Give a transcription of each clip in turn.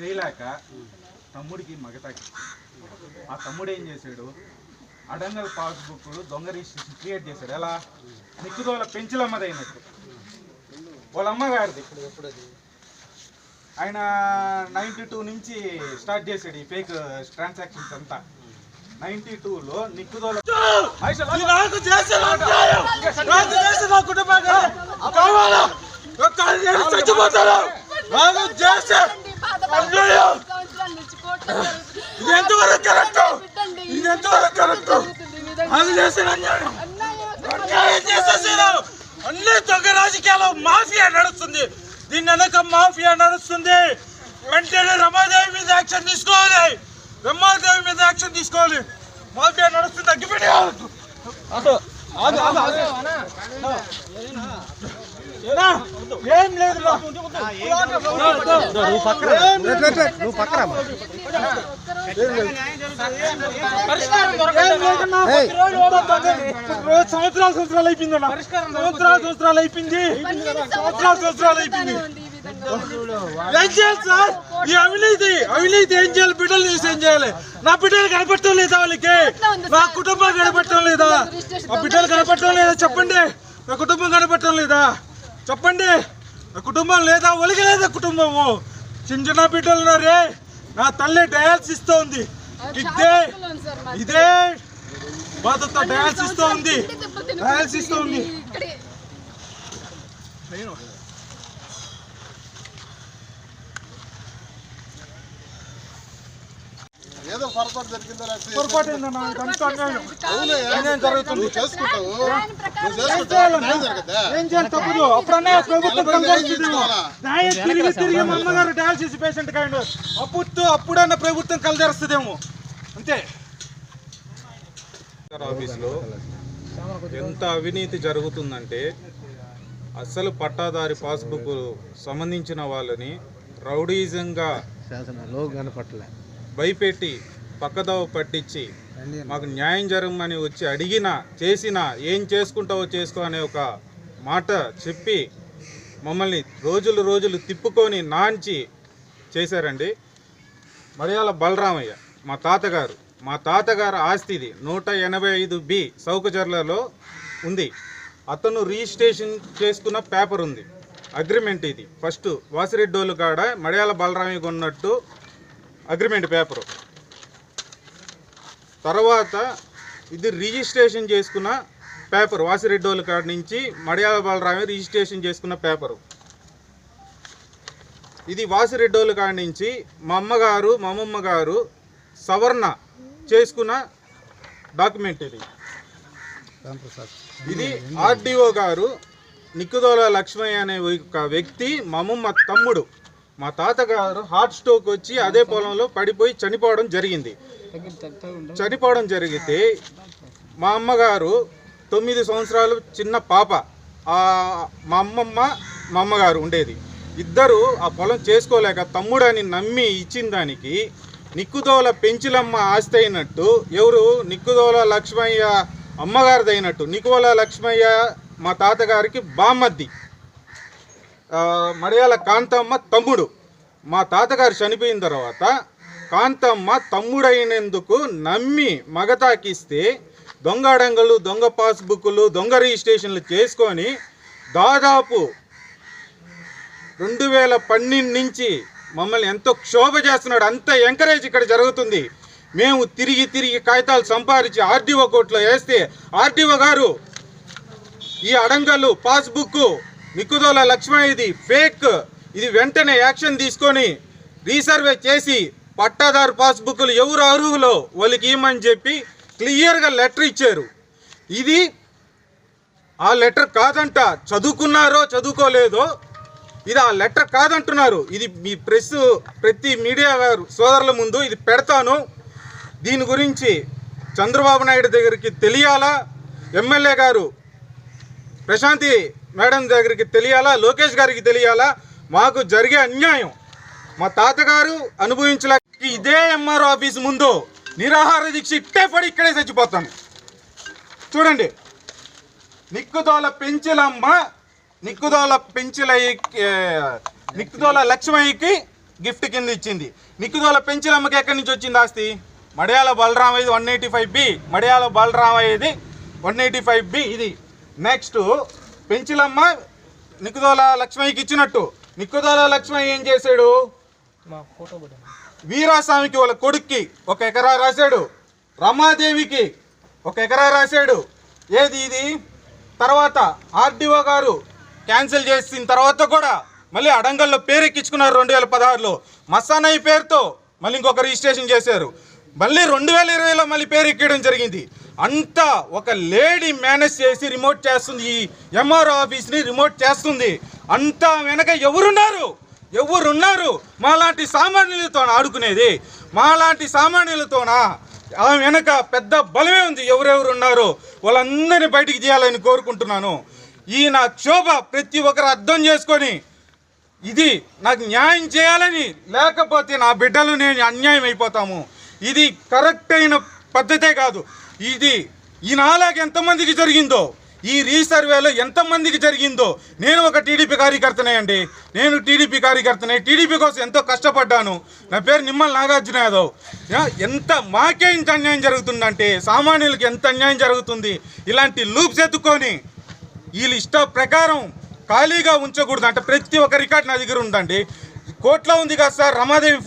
చేయలేక తమ్ముడికి మగతాకి ఆ తమ్ముడు ఏం చేశాడు? అడంగల్ పాస్బుక్ దొంగ రిజిస్ట్రేషన్ క్రియేట్ చేశాడు. ఎలా? నిక్కుదోల పెంచులమ్మదైనట్టు. వాళ్ళ అమ్మగారిది. ఆయన నైంటీ టూ నుంచి స్టార్ట్ చేశాడు ఈ ఫేక్ ట్రాన్సాక్షన్స్ అంతా. నైంటీ టూలో నిక్కుదోల ఇది నాకు ఎంతవరకు కరెక్ట్? ఇది ఎంతవరకు కరెక్ట్? నాకు చేసిన అన్యాయం. అన్యాయం చేసేసారు. అన్ని దొంగ రాజకీయాలు మాఫియా నడుస్తుంది. దీని వెనక మాఫియా నడుస్తుంది. వెంటనే రమాదేవి మీద యాక్షన్ తీసుకోవాలి. రమాదేవి మీద యాక్షన్ తీసుకోవాలి. మాఫియా నడుస్తుంది. తగ్గిపెట్టి ఏం లేదు నువ్వు పక్కన సంవత్సరాలు సంవత్సరాలు అయిపోయిందన్న సంవత్సరాలు సంవత్సరాలు అయిపోయింది సంవత్సరాలు సంవత్సరాలు అయిపోయింది ఏం చేయాలి సార్ ఈ అవినీతి అవినీతి ఏం చేయాలి బిడ్డలు చూసి ఏం చేయాలి నా బిడ్డలు కనపడటం లేదా వాళ్ళకి నా కుటుంబం కనపడటం లేదా ఆ బిడ్డలు కనపడటం లేదా చెప్పండి నా కుటుంబం కనపడటం లేదా చెప్పండి కుటుంబం లేదా ఒలిగి లేదా కుటుంబము చిన్న చిన్న బిడ్డలు ఉన్నారే నా తల్లి డయాలసిస్ ఉంది ఇదే ఇదే బాధతో డయాలసిస్ ఉంది డయాలసిస్తో ఉంది ఏదో పొరపాటు జరిగిందో లేకపోతే పొరపాటు ఏందన్నా? ఇదంతా అన్యాయం. అన్యాయం జరుగుతుంది? నువ్వు చేసుకుంటావు. నువ్వు ఏం చేసుకుంటావు. చేయాలన్నా? న్యాయం జరగదా ఏం చేయాలి తప్పదు? అప్పుడన్నా ప్రభుత్వం నలభై న్యాయం కలిసి చేసుకోవాలా? న్యాయం తిరిగి తిరిగి మా అమ్మగారు డయాలసిస్ పేషెంట్ కాండి అప్పుడు అప్పుడన్నా ప్రభుత్వం కలిదేస్తుందేమో అంతే. ఆఫీస్లో ఎంత అవినీతి జరుగుతుందంటే అసలు పట్టాదారి పాస్బుక్ సంబంధించిన వాళ్ళని రౌడీజంగా భయపెట్టి పక్కదోవ పట్టించి మాకు న్యాయం జరగమని వచ్చి అడిగినా చేసినా ఏం చేసుకుంటావో చేసుకో అనే ఒక మాట చెప్పి మమ్మల్ని రోజులు రోజులు తిప్పుకొని నాంచి చేశారండి. మడియాల బలరామయ్య మా తాతగారు. మా తాతగారు ఆస్తి ఇది. నూట ఎనభై ఐదు బి సౌకజర్లలో ఉంది. అతను రిజిస్ట్రేషన్ చేసుకున్న పేపర్ ఉంది. అగ్రిమెంట్ ఇది. ఫస్ట్ వాసిరెడ్డోలు కాడ మడియాల బలరామయ్య ఉన్నట్టు అగ్రిమెంట్ పేపరు. తర్వాత ఇది రిజిస్ట్రేషన్ చేసుకున్న పేపర్. వాసిరెడ్డోళ్ళ కాడ నుంచి మడియాల బాలరామే రిజిస్ట్రేషన్ చేసుకున్న పేపరు. ఇది వాసిరెడ్డోళ్ళ కాడ నుంచి మా అమ్మగారు మా అమ్మమ్మ గారు సవర్ణ చేసుకున్న డాక్యుమెంట్ ఇది. ఇది ఆర్డీఓ గారు నిక్కుదోల లక్ష్మయ్య అనే ఒక వ్యక్తి మా అమ్మమ్మ తమ్ముడు. మా తాతగారు హార్ట్ స్ట్రోక్ వచ్చి అదే పొలంలో పడిపోయి చనిపోవడం జరిగింది. చనిపోవడం జరిగితే మా అమ్మగారు తొమ్మిది సంవత్సరాలు చిన్న పాప ఆ మా అమ్మమ్మ మా అమ్మగారు ఉండేది. ఇద్దరు ఆ పొలం చేసుకోలేక తమ్ముడని నమ్మి ఇచ్చిన దానికి నిక్కుదోల పెంచులమ్మ ఆస్తి అయినట్టు ఎవరు నిక్కుదోల లక్ష్మయ్య అమ్మగారిది అయినట్టు నిక్కుదోల లక్ష్మయ్య మా తాతగారికి బామ్మద్ది. మడియాల కాంతమ్మ తమ్ముడు. మా తాతగారు చనిపోయిన తర్వాత కాంతమ్మ తమ్ముడైనందుకు నమ్మి మగతాకిస్తే దొంగ అడంగలు దొంగ పాస్బుక్లు దొంగ రిజిస్ట్రేషన్లు చేసుకొని దాదాపు రెండు వేల పన్నెండు నుంచి మమ్మల్ని ఎంతో క్షోభ చేస్తున్నాడు. అంత ఎంకరేజ్ ఇక్కడ జరుగుతుంది. మేము తిరిగి తిరిగి కాగితాలు సంపాదించి ఆర్డీఓ కోర్టులో వేస్తే ఆర్డీఓ గారు ఈ అడంగలు పాస్బుక్ నిక్కుదోల లక్ష్మయ్యది ఫేక్. ఇది వెంటనే యాక్షన్ తీసుకొని రీసర్వే చేసి పట్టాదారు పాస్బుక్లు ఎవరు అర్హులో వాళ్ళకి ఇవ్వమని చెప్పి క్లియర్గా లెటర్ ఇచ్చారు. ఇది ఆ లెటర్ కాదంట. చదువుకున్నారో చదువుకోలేదో ఇది ఆ లెటర్ కాదంటున్నారు. ఇది మీ ప్రెస్ ప్రతి మీడియా గారు సోదరుల ముందు ఇది పెడతాను. దీని గురించి చంద్రబాబు నాయుడు దగ్గరికి తెలియాలా? ఎమ్మెల్యే గారు ప్రశాంతి మేడం దగ్గరికి తెలియాలా? లోకేష్ గారికి తెలియాలా? మాకు జరిగే అన్యాయం. మా తాతగారు అనుభవించలే. ఇదే ఎంఆర్ఓ ఆఫీస్ ముందు నిరాహార దీక్ష ఇట్టే పడి ఇక్కడే చచ్చిపోతాను. చూడండి. నిక్కుదోల పెంచిలమ్మ నిక్కుదోల పెంచిల నిక్కుదోల లక్ష్మయ్యకి గిఫ్ట్ కింద ఇచ్చింది. నిక్కుదోల పెంచిలమ్మకి ఎక్కడి నుంచి వచ్చింది ఆస్తి? Madiyala బలరామయ్యది one eighty five B. Madiyala బలరామయ్యది one eighty five B. ఇది. నెక్స్ట్ పెంచిలమ్మ నిక్కుదోల లక్ష్మయ్యకి ఇచ్చినట్టు. నిక్కుదోల లక్ష్మయ్య ఏం చేశాడు? వీరాస్వామికి వాళ్ళ కొడుక్కి ఒక ఎకరా రాశాడు. రమాదేవికి ఒక ఎకరా రాశాడు. ఏది ఇది? తర్వాత ఆర్డీఓ గారు క్యాన్సిల్ చేసిన తర్వాత కూడా మళ్ళీ అడంగల్లో పేరు ఎక్కించుకున్నారు రెండు వేల పదహారులో. మసానయ్య పేరుతో మళ్ళీ ఇంకొక రిజిస్ట్రేషన్ చేశారు. మళ్ళీ రెండు వేల ఇరవైలో మళ్ళీ పేరు ఎక్కడం జరిగింది. అంతా ఒక లేడీ మేనేజ్ చేసి రిమోట్ చేస్తుంది. ఈ ఎంఆర్ఓ ఆఫీస్ని రిమోట్ చేస్తుంది. అంతా వెనక ఎవరున్నారు? ఎవరున్నారు? మాలాంటి సామాన్యులతో ఆడుకునేది? మాలాంటి సామాన్యులతోనా? ఆ వెనక పెద్ద బలమే ఉంది. ఎవరెవరు ఉన్నారు వాళ్ళందరినీ బయటికి తీయాలని కోరుకుంటున్నాను. ఈ నా క్షోభ ప్రతి ఒక్కరు అర్థం చేసుకొని ఇది నాకు న్యాయం చేయాలని లేకపోతే నా బిడ్డలు నేను అన్యాయం అయిపోతాము. ఇది కరెక్ట్ అయిన పద్ధతే కాదు. ఇది ఈ ఎంతమందికి జరిగిందో ఈ రీసర్వేలో ఎంతమందికి జరిగిందో నేను ఒక టీడీపీ కార్యకర్తనే అండి. నేను టీడీపీ కార్యకర్తనే. టీడీపీ కోసం ఎంతో కష్టపడ్డాను. నా పేరు నిమ్మల నాగార్జున యాదవ్. ఎంత మాకే ఇంత అన్యాయం జరుగుతుందంటే సామాన్యులకి ఎంత అన్యాయం జరుగుతుంది? ఇలాంటి లూప్స్ ఎత్తుకొని వీళ్ళు ఇష్ట ప్రకారం ఖాళీగా ఉంచకూడదు అంటే ప్రతి ఒక్క రికార్డ్ నా దగ్గర ఉందండి. కోర్టులో ఉంది కదా సార్ రమాదేవి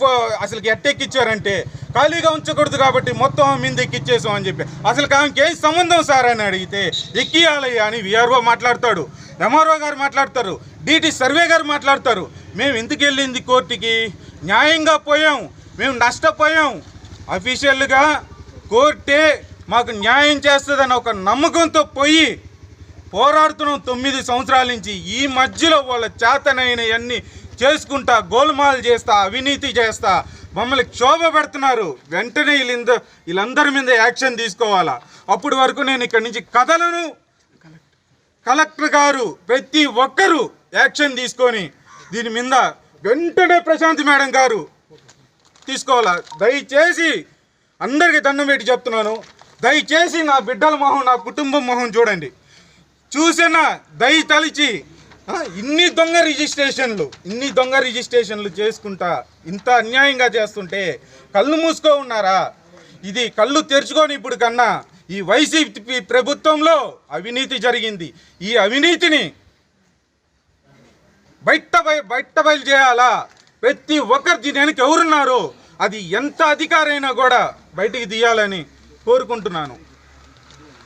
అసలు ఎట్టెక్కిచ్చారంటే ఖాళీగా ఉంచకూడదు కాబట్టి మొత్తం మీద ఎక్కిచ్చేసాం అని చెప్పి. అసలు ఆమెకి సంబంధం సార్ అని అడిగితే ఎక్కియాలయ్యా అని విఆర్ఓ మాట్లాడతాడు. ఎంఆర్ఓ గారు మాట్లాడతారు. డిటి సర్వే గారు మాట్లాడతారు. మేము ఎందుకు వెళ్ళింది కోర్టుకి? న్యాయంగా పోయాం. మేము నష్టపోయాం. అఫీషియల్గా కోర్టే మాకు న్యాయం చేస్తుందని ఒక నమ్మకంతో పోయి పోరాడుతున్నాం తొమ్మిది సంవత్సరాల నుంచి. ఈ మధ్యలో వాళ్ళ చేతనైనవన్నీ చేసుకుంటా గోల్మాల్ చేస్తా అవినీతి చేస్తా మమ్మల్ని క్షోభ పెడుతున్నారు. వెంటనే వీళ్ళంద వీళ్ళందరి మీద యాక్షన్ తీసుకోవాలా. అప్పటి వరకు నేను ఇక్కడి నుంచి కథలను కలెక్టర్ గారు ప్రతి ఒక్కరూ యాక్షన్ తీసుకొని దీని మీద వెంటనే ప్రశాంతి మేడం గారు తీసుకోవాలా. దయచేసి అందరికీ దండం పెట్టి చెప్తున్నాను. దయచేసి నా బిడ్డల మొహం నా కుటుంబం మొహం చూడండి. చూసిన? దయ తలిచి ఇన్ని దొంగ రిజిస్ట్రేషన్లు ఇన్ని దొంగ రిజిస్ట్రేషన్లు చేసుకుంటా ఇంత అన్యాయంగా చేస్తుంటే కళ్ళు మూసుకో ఉన్నారా? ఇది కళ్ళు తెరుచుకొని ఇప్పుడు కన్నా ఈ వైసీపీ ప్రభుత్వంలో అవినీతి జరిగింది. ఈ అవినీతిని బయట బయట బయలు చేయాలా? ప్రతి ఒక్కరు దీని వెనక అది ఎంత అధికారైనా కూడా బయటికి తీయాలని కోరుకుంటున్నాను.